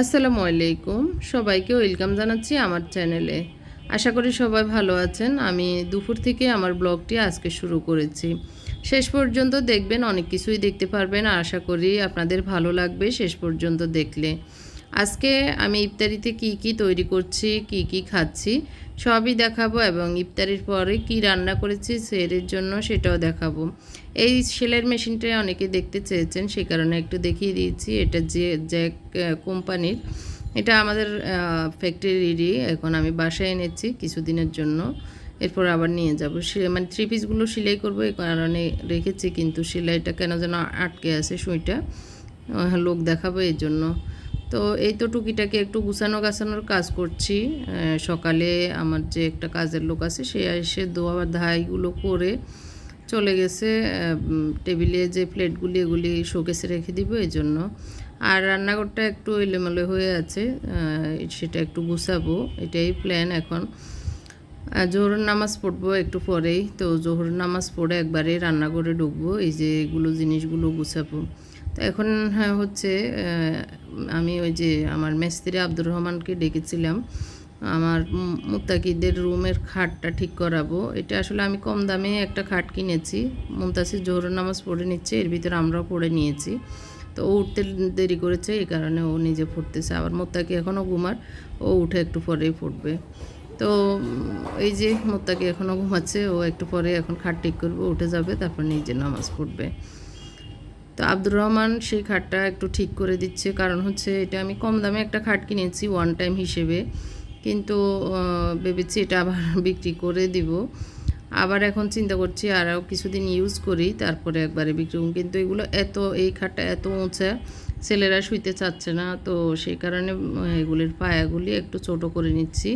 আসসালামু আলাইকুম। সবাইকে ওয়েলকাম জানাচ্ছি আমার চ্যানেলে। আশা করি সবাই ভালো আছেন। আমি দুপুর থেকে আমার ব্লগটি আজকে শুরু করেছি। শেষ পর্যন্ত দেখবেন, অনেক কিছুই দেখতে পারবেন। আশা করি আপনাদের ভালো লাগবে শেষ পর্যন্ত দেখলে। আজকে আমি ইফতারিতে কি কি তৈরি করছি, কি কি খাচ্ছি, সবই দেখাবো এবং ইফতারির পরে কি রান্না করেছি সেরের জন্য সেটাও দেখাবো। এই সেলের মেশিনটা অনেকে দেখতে চেয়েছেন সেই কারণে একটু দেখিয়ে দিয়েছি। এটা যে জ্যাক কোম্পানির, এটা আমাদের ফ্যাক্টরিরই। এখন আমি বাসায় এনেছি কিছুদিনের জন্য। এরপর আবার নিয়ে যাব। সে- মানে থ্রি পিসগুলো সেলাই করব এই কারণে রেখেছি, কিন্তু সেলাইটা কেন যেন আটকে আছে সুইটা। লোক দেখাবো এই জন্য। তো এই তো টুকিটাকে একটু গুছানো গাছানোর কাজ করছি। সকালে আমার যে একটা কাজের লোক আছে, সে এসে দোয়া ধাইগুলো করে চলে গেছে। টেবিলে যে প্লেটগুলি এগুলি শোকেসে রেখে দিব এই জন্য। আর রান্নাঘরটা একটু এলোমেলো হয়ে আছে সেটা একটু গুছাবো, এটাই প্ল্যান এখন। আর জোহরের নামাজ পড়ব একটু পরেই। তো জোহর নামাজ পড়ে একবারে রান্নাঘরে ঢুকবো, এই যে এগুলো জিনিসগুলো গুছাবো। তো এখন হ্যাঁ হচ্ছে আমি ওই যে আমার মেস্ত্রি আব্দুর রহমানকে ডেকেছিলাম। আমার মুত্তাকিদের রুমের খাটটা ঠিক করাবো। এটা আসলে আমি কম দামে একটা খাট কিনেছি। মুমতাসির জোহরের নামাজ পড়ে নিচ্ছে, এর ভিতরে আমরাও পড়ে নিয়েছি। তো ও উঠতে দেরি করেছে, এই কারণে ও নিজে পড়তেছে। আবার মোত্তাকি এখনও ঘুমার, ও উঠে একটু পরেই পড়বে। তো এই যে মোত্তাকি এখনও ঘুমাচ্ছে, ও একটু পরে এখন খাট ঠিক করবে উঠে যাবে, তারপর নিজে নামাজ পড়বে। তো আব্দুর রহমান সেই খাটটা একটু ঠিক করে দিচ্ছে, কারণ হচ্ছে এটা আমি কম দামে একটা খাট কিনেছি ওয়ান টাইম হিসেবে। কিন্তু ভেবেছি এটা আবার বিক্রি করে দিব। আবার এখন চিন্তা করছি, আরও কিছুদিন ইউজ করি, তারপরে একবারে বিক্রি করব। কিন্তু এগুলো এত, এই খাটটা এত উঁচা, ছেলেরা শুইতে চাচ্ছে না। তো সেই কারণে এগুলির পায়াগুলি একটু ছোট করে নিচ্ছি।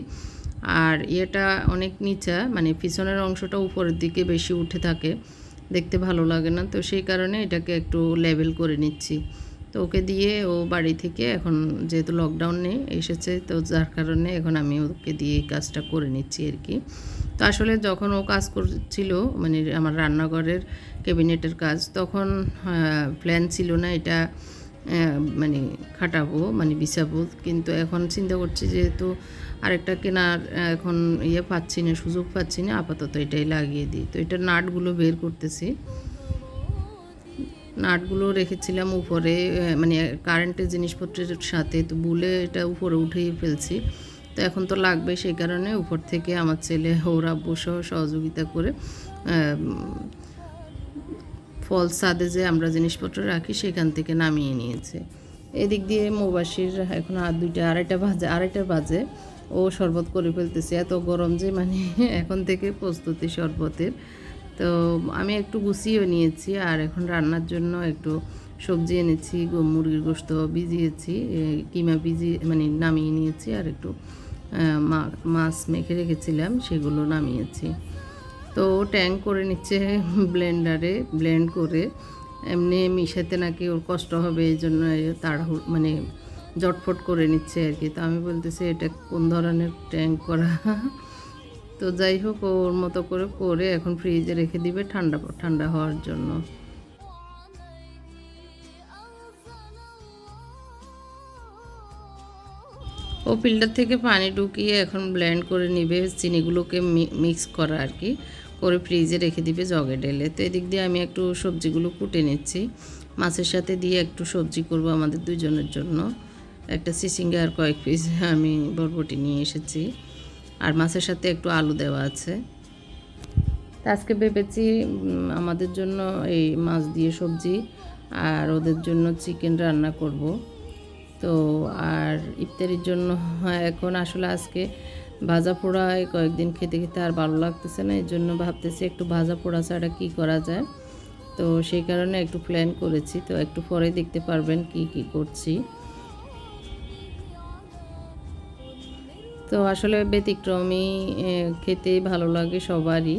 আর ইয়েটা অনেক নিচা মানে পিছনের অংশটা উপরের দিকে বেশি উঠে থাকে, দেখতে ভালো লাগে না। তো সেই কারণে এটাকে একটু লেভেল করে নিচ্ছি। তো ওকে দিয়ে ও বাড়ি থেকে এখন যেহেতু লকডাউনে এসেছে, তো যার কারণে এখন আমি ওকে দিয়ে এই কাজটা করে নিচ্ছি আর কি। তো আসলে যখন ও কাজ করছিল মানে আমার রান্নাঘরের ক্যাবিনেটের কাজ, তখন প্ল্যান ছিল না এটা মানে খাটাবো মানে বিছাবো। কিন্তু এখন চিন্তা করছি যেহেতু আরেকটা কেনার এখন ইয়ে পাচ্ছি না সুযোগ পাচ্ছি না আপাতত এটাই লাগিয়ে দিই। তো এটা নাটগুলো বের করতেছি। নাটগুলো রেখেছিলাম উপরে মানে কারেন্টের জিনিসপত্রের সাথে, তো বুলে এটা উপরে উঠেই ফেলছি। তো এখন তো লাগবে সেই কারণে উপর থেকে আমার ছেলে, ওরা বসেও সহযোগিতা করে ফল সাদে যে আমরা জিনিসপত্র রাখি, সেখান থেকে নামিয়ে নিয়েছে। এদিক দিয়ে মোবাসির এখন আর দুইটা, আড়াইটা বাজে আড়াইটা বাজে। ও শরবত করে ফেলতেছে। এত গরম যে মানে এখন থেকে প্রস্তুতি শরবতের। তো আমি একটু গুছিয়েও নিয়েছি আর এখন রান্নার জন্য একটু সবজি এনেছি মুরগির গোস্ত ভিজিয়েছি কিমা ভিজিয়ে মানে নামিয়ে নিয়েছি আর একটু মাছ মেখে রেখেছিলাম, সেগুলো নামিয়েছি। তো ট্যাং করে নিচ্ছে ব্লেন্ডারে, ব্লেন্ড করে। এমনি মিশাতে নাকি ওর কষ্ট হবে, এই জন্য তাড়াহুড়ো মানে জটফট করে নিচ্ছে আর কি। তো আমি বলতেছি, এটা কোন ধরনের ট্যাঙ্ক করা? তো যাই হোক ওর মতো করে করে এখন ফ্রিজে রেখে দিবে ঠান্ডা ঠান্ডা হওয়ার জন্য। ও ফিল্টার থেকে পানি ঢুকিয়ে এখন ব্লেন্ড করে নিবে, চিনিগুলোকে মিক্স করা আর কি। করে ফ্রিজে রেখে দিবে জগে ঢেলে। তো এদিক দিয়ে আমি একটু সবজিগুলো কুটে নিচ্ছি। মাছের সাথে দিয়ে একটু সবজি করব আমাদের দুজনের জন্য। একটা সিসিঙ্গা আর কয়েক পিস আমি বরবটি নিয়ে এসেছি। আর মাছের সাথে একটু আলু দেওয়া আছে। তা আজকে ভেবেছি আমাদের জন্য এই মাছ দিয়ে সবজি, আর ওদের জন্য চিকেন রান্না করব। তো আর ইফতারির জন্য এখন আসলে আজকে ভাজা পোড়ায় কয়েকদিন খেতে খেতে আর ভালো লাগতেছে না। এই জন্য ভাবতেছি একটু ভাজা পোড়া ছাড়া কী করা যায়। তো সেই কারণে একটু প্ল্যান করেছি। তো একটু পরে দেখতে পারবেন কি কি করছি। তো আসলে ব্যতিক্রমী খেতে ভালো লাগে সবারই।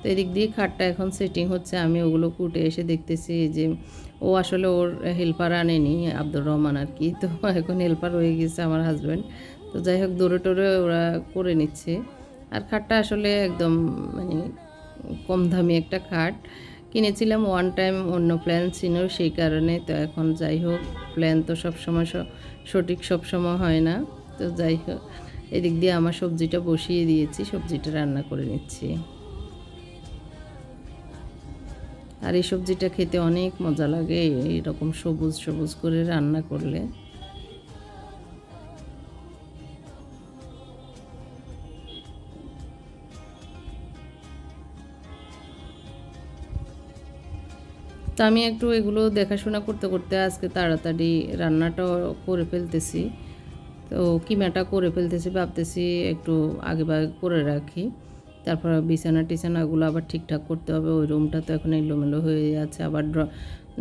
তো এদিক দিয়ে খাটটা এখন সেটিং হচ্ছে, আমি ওগুলো কুটে এসে দেখতেছি যে, ও আসলে ওর হেল্পার আনেনি, আব্দুর রহমান আর কি। তো এখন হেল্পার হয়ে গেছে আমার হাজব্যান্ড তো যাই হোক, দৌড়ে টোরে ওরা করে নিচ্ছে। আর খাটটা আসলে একদম মানে কম দামি একটা খাট। কিনেছিলাম ওয়ান টাইম অন্য প্ল্যান ছিল সেই কারণে। তো এখন যাই হোক প্ল্যান তো সব সময় সঠিক সব সময় হয় না। তো যাই হোক এদিক দিয়ে আমার সবজিটা বসিয়ে দিয়েছি, সবজিটা রান্না করে নিচ্ছি। আর এই সবজিটা খেতে অনেক মজা লাগে, এরকম সবুজ সবুজ করে রান্না করলে। তো আমি একটু এগুলো দেখাশোনা করতে করতে আজকে তাড়াতাড়ি রান্নাটাও করে ফেলতেছি। তো কিমাটা করে ফেলতেছি, ভাবতেছি একটু আগে ভাগে করে রাখি। তারপর বিছানা টিছানাগুলো আবার ঠিকঠাক করতে হবে, ওই রুমটা তো এখন এলোমেলো হয়ে আছে। আবার ড্র-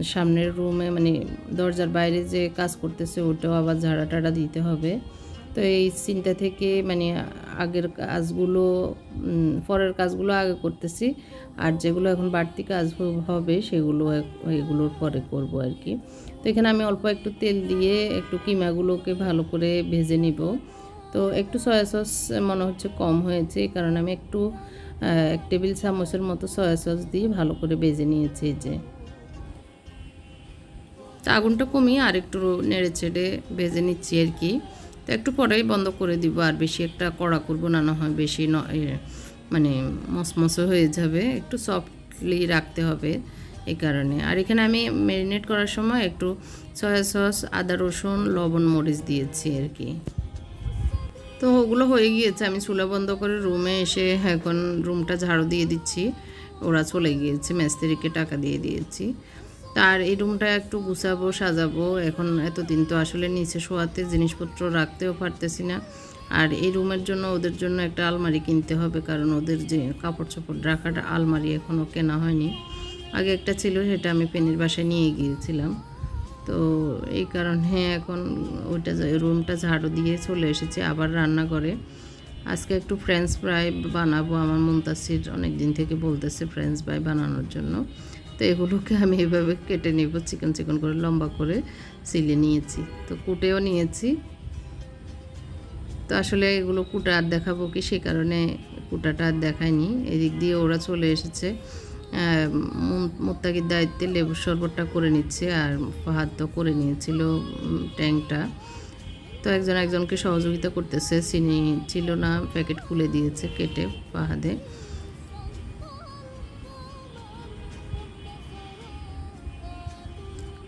সামনের রুমে মানে দরজার বাইরে যে কাজ করতেছে, ওটাও আবার ঝাড়া টাড়া দিতে হবে। তো এই চিন্তা থেকে মানে আগের কাজগুলো পরের কাজগুলো আগে করতেছি। আর যেগুলো এখন বাড়তি কাজ হবে সেগুলো এগুলোর পরে করব আর কি। তো এখানে আমি অল্প একটু তেল দিয়ে একটু কিমাগুলোকে ভালো করে ভেজে নিব। তো একটু সয়া সস মনে হচ্ছে কম হয়েছে, এই কারণে আমি একটু এক টেবিল চামচের মতো সয়া সস দিয়ে ভালো করে ভেজে নিয়েছি যে। তো আগুনটা কমিয়ে আর একটু নেড়ে চেড়ে ভেজে নিচ্ছি আর কি। তো একটু পরেই বন্ধ করে দিব, আর বেশি একটা কড়া করব না না হয় বেশি মানে মসমসে হয়ে যাবে। একটু সফটলি রাখতে হবে। এই কারণে। আর এখানে আমি ম্যারিনেট করার সময় একটু সয়া সস আদা রসুন, লবণ, মরিচ দিয়েছি আর কি। তো ওগুলো হয়ে গিয়েছে। আমি চুলা বন্ধ করে রুমে এসে এখন রুমটা ঝাড়ু দিয়ে দিচ্ছি। ওরা চলে গিয়েছে, মিস্ত্রিকে টাকা দিয়ে দিয়েছি। তার এই রুমটা একটু গুছাবো, সাজাবো। এখন এতদিন তো আসলে নিচে শোয়াতে জিনিসপত্র রাখতেও পারতেছি না। আর এই রুমের জন্য ওদের জন্য একটা আলমারি কিনতে হবে, কারণ ওদের যে কাপড় চোপড় রাখার আলমারি এখনও কেনা হয়নি। আগে একটা ছিল, সেটা আমি পেনের বাসায় নিয়ে গিয়েছিলাম। তো এই কারণে এখন ওইটা রুমটা ঝাড়ু দিয়ে চলে এসেছি, আবার রান্না করে। আজকে একটু ফ্রেঞ্চ ফ্রাই বানাবো, আমার মুন্তাসির অনেক দিন থেকে বলতেছে ফ্রেঞ্চ ফ্রাই বানানোর জন্য। তো এগুলোকে আমি এভাবে কেটে নেব, চিকন চিকন করে, লম্বা করে সিলে নিয়েছি। তো কুটেও নিয়েছি। তো আসলে এগুলো কুটা আর দেখাবো কি, সে কারণে কুটাটা আর দেখায়নি এদিক দিয়ে ওরা চলে এসেছে। মোত্তাকির দায়িত্বে লেবুর শরবতটা করে নিচ্ছে আর ফাহাদ তো করে নিয়েছিল ট্যাঙ্কটা তো একজন একজনকে সহযোগিতা করতেছে, চিনি ছিল না, প্যাকেট খুলে দিয়েছে কেটে ফাহাদে।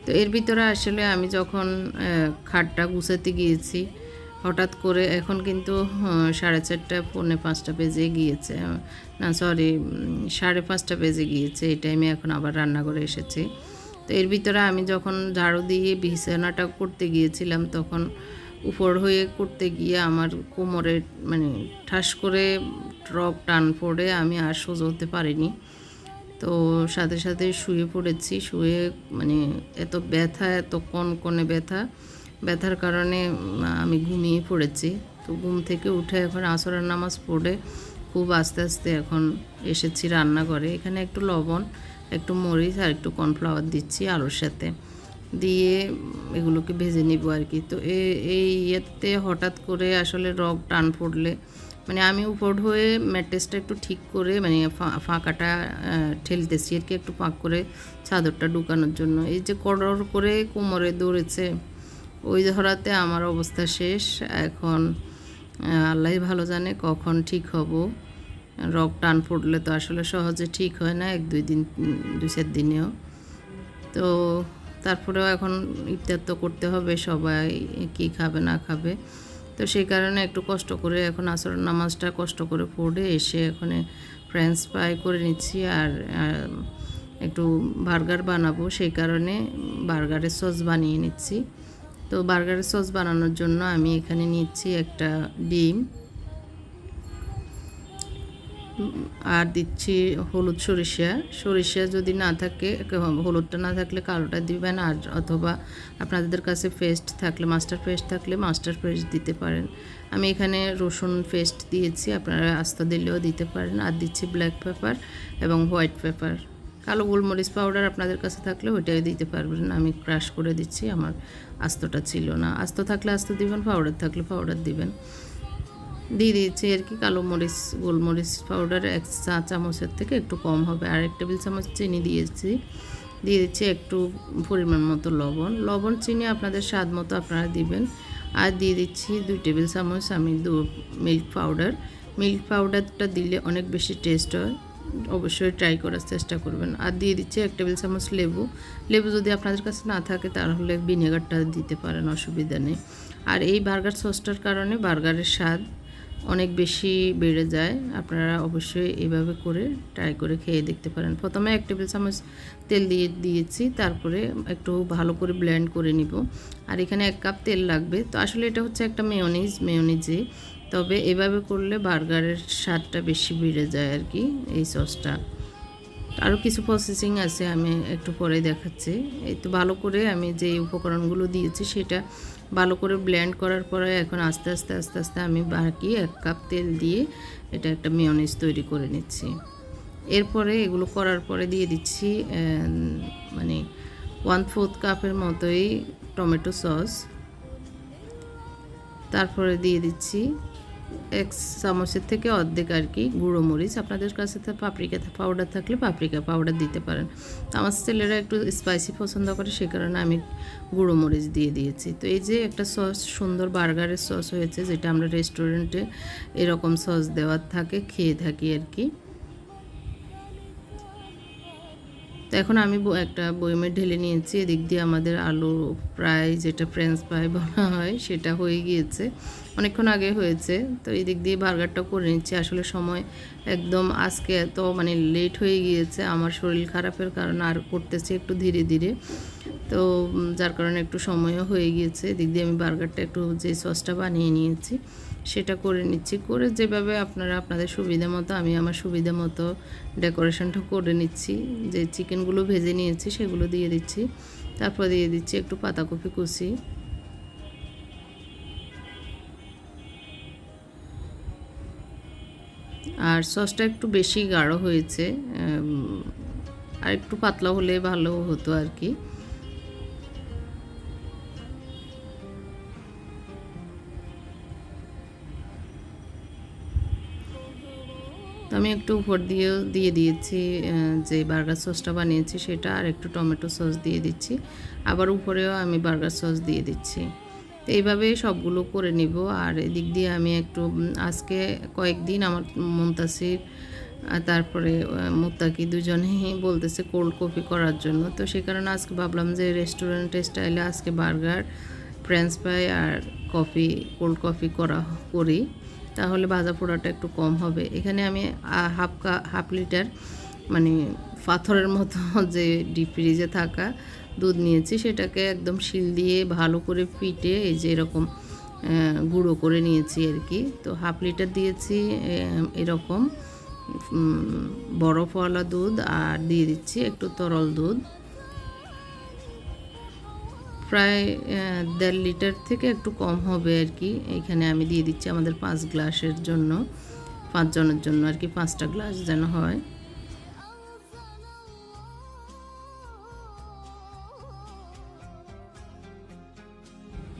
তো এর ভিতরে আসলে আমি যখন খাটটা গুছাতে গিয়েছি হঠাৎ করে এখন কিন্তু সাড়ে চারটা, পৌনে পাঁচটা বেজে গিয়েছে। না সরি সাড়ে পাঁচটা বেজে গিয়েছে। এই টাইমে এখন আবার রান্নাঘরে এসেছি। তো এর ভিতরে আমি যখন ঝাড়ু দিয়ে বিছানাটা করতে গিয়েছিলাম, তখন উপর হয়ে করতে গিয়ে আমার কোমরে মানে ঠাস করে ট্রপ টান পড়ে আমি আর সোজা হতে পারিনি। তো সাথে সাথে শুয়ে পড়েছি। শুয়ে মানে এত ব্যথা, এত কনকনে ব্যথা। ব্যথার কারণে আমি ঘুমিয়ে পড়েছি। তো ঘুম থেকে উঠে এখন আসরের নামাজ পড়ে খুব আস্তে আস্তে এখন এসেছি রান্নাঘরে। এখানে একটু লবণ, একটু মরিচ আর একটু কর্নফ্লাওয়ার দিচ্ছি আলুর সাথে। দিয়ে এগুলোকে ভেজে নিব আর কি। তো এই ইয়েতে হঠাৎ করে আসলে রগ টান পড়লে মানে আমি উপর হয়ে ম্যাট্রেসটা একটু ঠিক করে মানে ফাঁকাটা ঠেলতেছি আর কি একটু ফাঁক করে চাদরটা ঢুকানোর জন্য। এই যে কড়র করে কোমরে দৌড়েছে ওই ধরাতে আমার অবস্থা শেষ। এখন আল্লাহ ভালো জানে কখন ঠিক হব। রগ টান পড়লে তো আসলে সহজে ঠিক হয় না এক, দুই দিন, দুই, চার দিনেও। তো তারপরেও এখন ইফতার তো করতে হবে, সবাই কি খাবে, না খাবে। তো সেই কারণে একটু কষ্ট করে এখন আসর নামাজটা কষ্ট করে পড়ে এসে এখানে ফ্রেঞ্চ ফ্রাই করে নিচ্ছি আর একটু বার্গার বানাবো। সেই কারণে বার্গারের সস বানিয়ে নিচ্ছি। তো বার্গারের সস বানানোর জন্য আমি এখানে নিচ্ছি একটা ডিম। আর দিচ্ছি হলুদ সরিষা। সরিষা যদি না থাকে, হলুদটা না থাকলে কালোটা দিবেন, আর অথবা আপনাদের কাছে পেস্ট থাকলে, মাস্টার পেস্ট থাকলে মাস্টার পেস্ট দিতে পারেন। আমি এখানে রসুন পেস্ট দিয়েছি, আপনারা আস্তা দিলেও দিতে পারেন। আর দিচ্ছি ব্ল্যাক পেপার এবং হোয়াইট পেপার। কালো গোলমরিচ পাউডার আপনাদের কাছে থাকলে ওইটাই দিতে পারবেন। আমি ক্রাশ করে দিচ্ছি, আমার আস্তটা ছিল না। আস্ত থাকলে আস্ত দিবেন পাউডার থাকলে পাউডার দিবেন। দিয়ে দিয়েছি আর কি কালো মরিচ, গোলমরিচ পাউডার এক চা চামচের থেকে একটু কম হবে। আর এক টেবিল চামচ চিনি দিয়েছি। দিয়ে দিচ্ছি একটু পরিমাণ মতো লবণ। লবণ, চিনি আপনাদের স্বাদ মতো আপনারা দিবেন। আর দিয়ে দিচ্ছি দুই টেবিল চামচ আমি দু মিল্ক পাউডার মিল্ক পাউডারটা দিলে অনেক বেশি টেস্ট হয়। অবশ্যই ট্রাই করার চেষ্টা করবেন। আর দিয়ে দিচ্ছি এক টেবিল চামচ লেবু। লেবু যদি আপনাদের কাছে না থাকে, তাহলে ভিনেগারটা দিতে পারেন, অসুবিধা নেই। আর এই বার্গার সসটার কারণে বার্গারের স্বাদ অনেক বেশি বেড়ে যায়। আপনারা অবশ্যই এইভাবে করে ট্রাই করে খেয়ে দেখতে পারেন। প্রথমে এক টেবিল চামচ তেল দিয়ে দিয়েছি, তারপরে একটু ভালো করে ব্লেন্ড করে নিব। আর এখানে এক কাপ তেল লাগবে। তো আসলে এটা হচ্ছে একটা মেয়নিজ মেয়নিজে তবে এভাবে করলে বার্গারের স্বাদটা বেশি বেড়ে যায় আর কি, এই সসটা। আরও কিছু প্রসেসিং আছে আমি একটু পরে দেখাচ্ছি। এই তো ভালো করে আমি যে উপকরণগুলো দিয়েছি সেটা ভালো করে ব্লেন্ড করার পরে এখন আস্তে আস্তে আস্তে আস্তে আমি বাকি এক কাপ তেল দিয়ে এটা একটা মেয়নিজ তৈরি করে নিচ্ছি। এরপরে এগুলো করার পরে দিয়ে দিচ্ছি মানে ওয়ান ফোর্থ কাপের মতোই টমেটো সস তারপরে দিয়ে দিচ্ছি এক চামচের থেকে অর্ধেক আর কি গুঁড়ো মরিচ। আপনাদের কাছে তো পাপরিকা পাউডার থাকলে পাপরিকা পাউডার দিতে পারেন। আমার ছেলেরা একটু স্পাইসি পছন্দ করে, সে কারণে আমি গুঁড়ো মরিচ দিয়ে দিয়েছি। তো এই যে একটা সস সুন্দর বার্গারের সস হয়েছে, যেটা আমরা রেস্টুরেন্টে এরকম সস দেওয়ার থাকে, খেয়ে থাকি আর কি। তো এখন আমি একটা বইমে ঢেলে নিয়েছি, এদিক দিয়ে আমাদের আলু প্রায় যেটা ফ্রেঞ্চ ফ্রাই বলা হয়, সেটা হয়ে গিয়েছে। অনেকক্ষণ আগে হয়েছে, তো এদিক দিয়ে বার্গারটা করে নিচ্ছি। আসলে সময় একদম আজকে এত মানে লেট হয়ে গিয়েছে, আমার শরীর খারাপের কারণে আর করতেছি একটু ধীরে ধীরে। তো যার কারণে একটু সময়ও হয়ে গিয়েছে, এদিক দিয়ে আমি বার্গারটা একটু যে সসটা বানিয়ে নিয়েছি। সেটা করে নিচ্ছি। করে যেভাবে আপনারা আপনাদের সুবিধা মতো, আমি আমার সুবিধা মতো ডেকোরেশনটা করে নিচ্ছি। যে চিকেনগুলো ভেজে নিয়েছি, সেগুলো দিয়ে দিচ্ছি। তারপর দিয়ে দিচ্ছি একটু পাতাকপি কুচি। আর সসটা একটু বেশি গাঢ় হয়েছে আর একটু পাতলা হলে ভালো হতো আর কি। আমি একটু উপর দিয়েও দিয়ে দিয়েছি যে বার্গার সসটা বানিয়েছি সেটা আর একটু টমেটো সস দিয়ে দিচ্ছি। আবার উপরেও আমি বার্গার সস দিয়ে দিচ্ছি। তো এইভাবে সবগুলো করে নিব। আর এদিক দিয়ে আমি একটু আজকে কয়েকদিন আমার মুমতাসির তারপরে মুত্তাকি দুজনেই বলতেছে কোল্ড কফি করার জন্য। তো সে কারণে আজকে ভাবলাম যে রেস্টুরেন্ট স্টাইলে আজকে বার্গার ফ্রেঞ্চ ফ্রাই আর কফি কোল্ড কফি করা, করি। তাহলে ভাজা পোড়াটা একটু কম হবে। এখানে আমি হাফ কা, হাফ লিটার মানে পাথরের মতো যে ডিপ ফ্রিজে থাকা দুধ নিয়েছি, সেটাকে একদম শিল দিয়ে ভালো করে পিটে এই যে এরকম গুঁড়ো করে নিয়েছি আর কি। তো হাফ লিটার দিয়েছি এরকম বরফওয়ালা দুধ আর দিয়ে দিচ্ছি একটু তরল দুধ। প্রায় দেড় লিটার থেকে একটু কম হবে আর কি। এখানে আমি দিয়ে দিচ্ছি আমাদের পাঁচ গ্লাসের জন্য পাঁচজনের জন্য আর কি, পাঁচটা গ্লাস যেন হয়।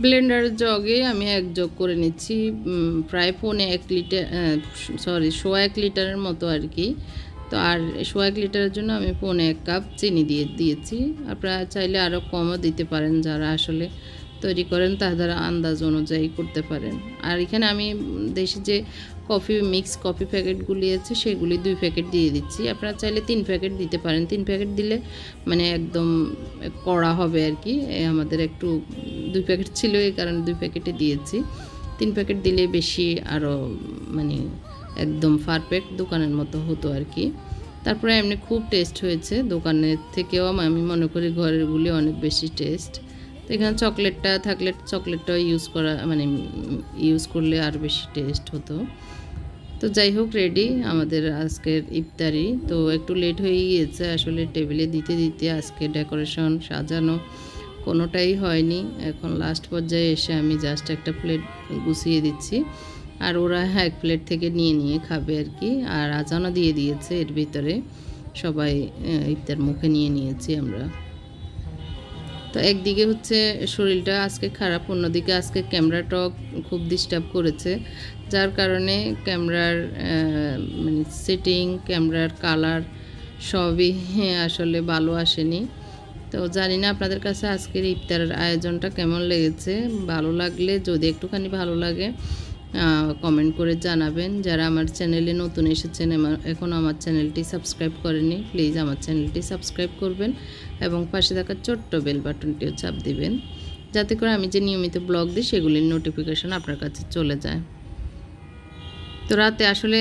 ব্লেন্ডার জগে আমি এক জগ করে নিচ্ছি প্রায় পৌনে এক লিটার সরি, সোয়া এক লিটারের মতো আর কি। তো আর সোয়া এক লিটারের জন্য আমি পৌনে এক কাপ চিনি দিয়ে দিয়েছি। আপনারা চাইলে আরও কমও দিতে পারেন যারা আসলে তৈরি করেন তাদের আন্দাজ অনুযায়ী করতে পারেন। আর এখানে আমি দেশি যে কফি মিক্স কফি প্যাকেটগুলি আছে, সেগুলি দুই প্যাকেট দিয়ে দিচ্ছি। আপনারা চাইলে তিন প্যাকেট দিতে পারেন। তিন প্যাকেট দিলে মানে একদম কড়া হবে আর কি। আমাদের একটু দুই প্যাকেট ছিল, এই কারণে দুই প্যাকেটে দিয়েছি। তিন প্যাকেট দিলে বেশি আরও মানে একদম পারফেক্ট দোকানের মতো হতো আর কি। তারপরে এমনি খুব টেস্ট হয়েছে। দোকানের থেকেও আমি মনে করি ঘরেরগুলি অনেক বেশি টেস্ট তো এখানে চকলেটটা থাকলে চকলেটটাও ইউজ করা মানে ইউজ করলে আর বেশি টেস্ট হতো। তো যাই হোক রেডি আমাদের আজকের ইফতারি। তো একটু লেট হয়ে গিয়েছে। আসলে টেবিলে দিতে দিতে আজকে ডেকোরেশন সাজানো কোনোটাই হয়নি। এখন লাস্ট পর্যায়ে এসে আমি জাস্ট একটা প্লেট গুছিয়ে দিচ্ছি। আর ওরা এক প্লেট থেকে নিয়ে নিয়ে খাবে আর কি। আর আজানও দিয়ে দিয়েছে এর ভিতরে। সবাই ইফতার মুখে নিয়ে নিয়েছি আমরা। তো একদিকে হচ্ছে শরীরটা আজকে খারাপ, অন্যদিকে আজকে ক্যামেরাটাও খুব ডিস্টার্ব করেছে। যার কারণে ক্যামেরার মানে সেটিং ক্যামেরার কালার সবই আসলে ভালো আসেনি। তো জানি না আপনাদের কাছে আজকের ইফতারের আয়োজনটা কেমন লেগেছে। ভালো লাগলে, যদি একটুখানি ভালো লাগে কমেন্ট করে জানাবেন। যারা আমার চ্যানেলে নতুন এসেছেন এখন আমার চ্যানেলটি সাবস্ক্রাইব করেনি প্লিজ আমার চ্যানেলটি সাবস্ক্রাইব করবেন এবং পাশে থাকা ছোট্ট বেল বাটনটিও চাপ দিবেন, যাতে করে আমি যে নিয়মিত ব্লগ দিই, সেগুলির নোটিফিকেশন আপনার কাছে চলে যায়। তো রাতে আসলে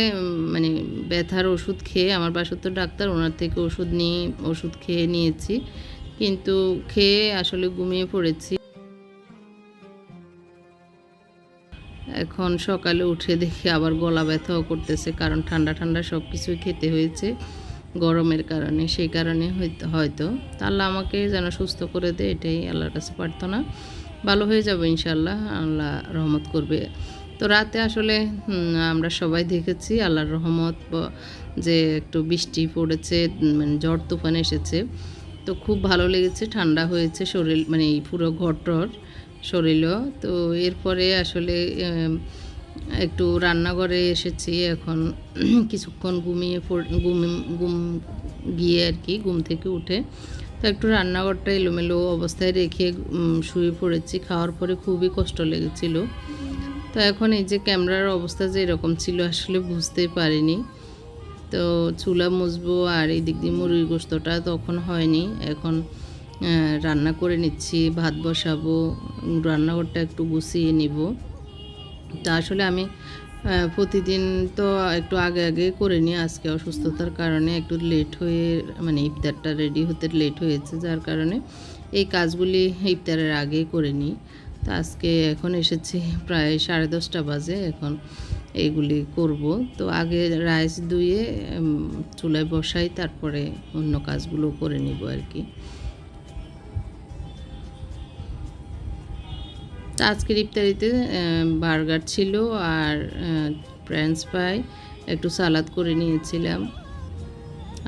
মানে ব্যথার ওষুধ খেয়ে, আমার বাসর ডাক্তার, ওনার থেকে ওষুধ নিয়ে, ওষুধ খেয়ে নিয়েছি। কিন্তু খেয়ে আসলে ঘুমিয়ে পড়েছি। এখন সকালে উঠে দেখি আবার গলা ব্যথাও করতেছে, কারণ ঠান্ডা ঠান্ডা সব কিছুই খেতে হয়েছে গরমের কারণে। সেই কারণে হয়তো আল্লাহ আমাকে যেন সুস্থ করে দেয়, এটাই আল্লাহর কাছে প্রার্থনা। ভালো হয়ে যাবে ইনশাল্লাহ আল্লাহ রহমত করবে। তো রাতে আসলে আমরা সবাই দেখেছি আল্লাহর রহমত যে একটু বৃষ্টি পড়েছে মানে ঝড় তুফান এসেছে। তো খুব ভালো লেগেছে, ঠান্ডা হয়েছে, শরীর মানে এই পুরো ঘরটর। শরীরও। তো এরপরে আসলে একটু রান্নাঘরে এসেছি এখন। কিছুক্ষণ ঘুমিয়ে ঘুম ঘুম গিয়ে আর কি ঘুম থেকে উঠে। তো একটু রান্নাঘরটা এলোমেলো অবস্থায় রেখে শুয়ে পড়েছি। খাওয়ার পরে খুবই কষ্ট লেগেছিল। তো এখন এই যে ক্যামেরার অবস্থা যে এরকম ছিল, আসলে বুঝতেই পারিনি। তো চুলা মুছবো আর এই দিক দিয়ে মুরগির গোস্তটা তখন হয়নি। এখন রান্না করে নিচ্ছি, ভাত বসাবো, রান্নাঘরটা একটু গুছিয়ে নিব। তা আসলে আমি প্রতিদিন তো একটু আগে আগে করে নিই, আজকে অসুস্থতার কারণে একটু লেট হয়ে মানে ইফতারটা রেডি হতে লেট হয়েছে, যার কারণে এই কাজগুলি ইফতারের আগে করে নিই। তা আজকে এখন এসেছি প্রায় সাড়ে দশটা বাজে, এখন এইগুলি করব। তো আগে রাইস ধুয়ে চুলায় বসাই, তারপরে অন্য কাজগুলো করে নিব আর কি। আজকের ইফতারিতে বার্গার ছিল আর ফ্রেঞ্চ ফ্রাই একটু সালাদ করে নিয়েছিলাম।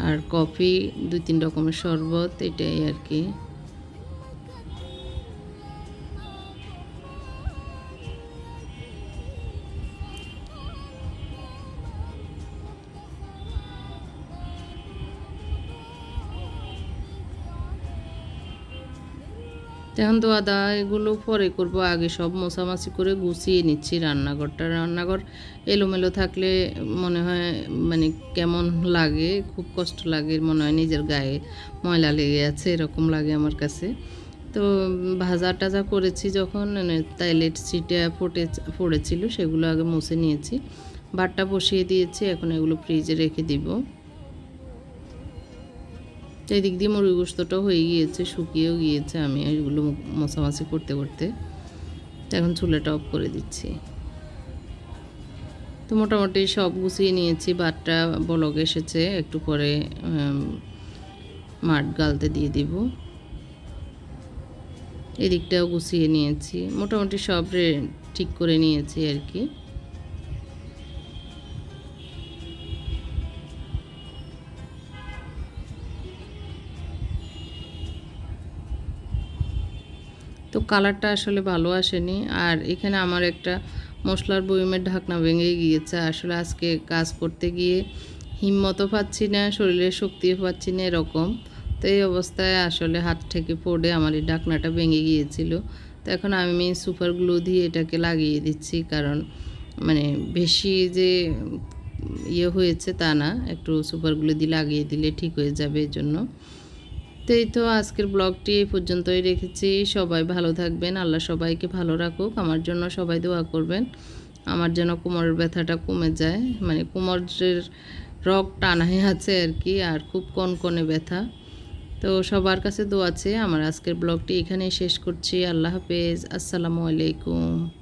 আর কফি, দুই তিন রকমের শরবত, এটাই আর কি। এখন তো আদা এগুলো পরে করব। আগে সব মশামাছি করে গুছিয়ে নিচ্ছি রান্নাঘরটা। রান্নাঘর এলোমেলো থাকলে মনে হয় মানে কেমন লাগে, খুব কষ্ট লাগে, মনে হয় নিজের গায়ে ময়লা লেগে আছে, এরকম লাগে আমার কাছে। তো ভাজা টাজা করেছি যখন তাইলেট সিটে ফুটে পড়েছিল সেগুলো আগে মুছে নিয়েছি। ভাতটা বসিয়ে দিয়েছি, এখন এগুলো ফ্রিজে রেখে দিব। এদিক দিয়ে মুরগি গোস্তটাও হয়ে গিয়েছে, শুকিয়েও গিয়েছে আমি এগুলো মশামাছি করতে করতে। এখন চুলাটা অফ করে দিচ্ছি। তো মোটামুটি সব গুছিয়ে নিয়েছি বাটটা বলক এসেছে, একটু পরে মাঠ গালতে দিয়ে দিব। এদিকটাও গুছিয়ে নিয়েছি, মোটামুটি সব ঠিক করে নিয়েছি আর কি। তো কালারটা আসলে ভালো আসেনি। আর এখানে আমার একটা মশলার বয়মের ঢাকনা ভেঙে গিয়েছে। আসলে আজকে কাজ করতে গিয়ে হিম্মতও পাচ্ছি না, শরীরের শক্তিও পাচ্ছি না এরকম। তো এই অবস্থায় আসলে হাত থেকে পড়ে আমার এই ঢাকনাটা ভেঙে গিয়েছিল। তো এখন আমি সুপার গ্লু দিয়ে এটাকে লাগিয়ে দিচ্ছি। কারণ মানে বেশি যে ইয়ে হয়েছে তা না, একটু সুপার গ্লু দিয়ে লাগিয়ে দিলে ঠিক হয়ে যাবে এই জন্য তো এই তো আজকের ব্লগটি এই পর্যন্তই রেখেছি। সবাই ভালো থাকবেন, আল্লাহ সবাইকে ভালো রাখুক, আমার জন্য সবাই দোয়া করবেন। আমার যেন কোমরের ব্যথাটা কমে যায় মানে কোমরের রগ টানাই আছে আর কি, আর খুব কনকনে ব্যথা। তো সবার কাছে দোয়া আছে আমার আজকের ব্লগটি এখানেই শেষ করছি। আল্লাহ হাফেজ, আসসালামু আলাইকুম।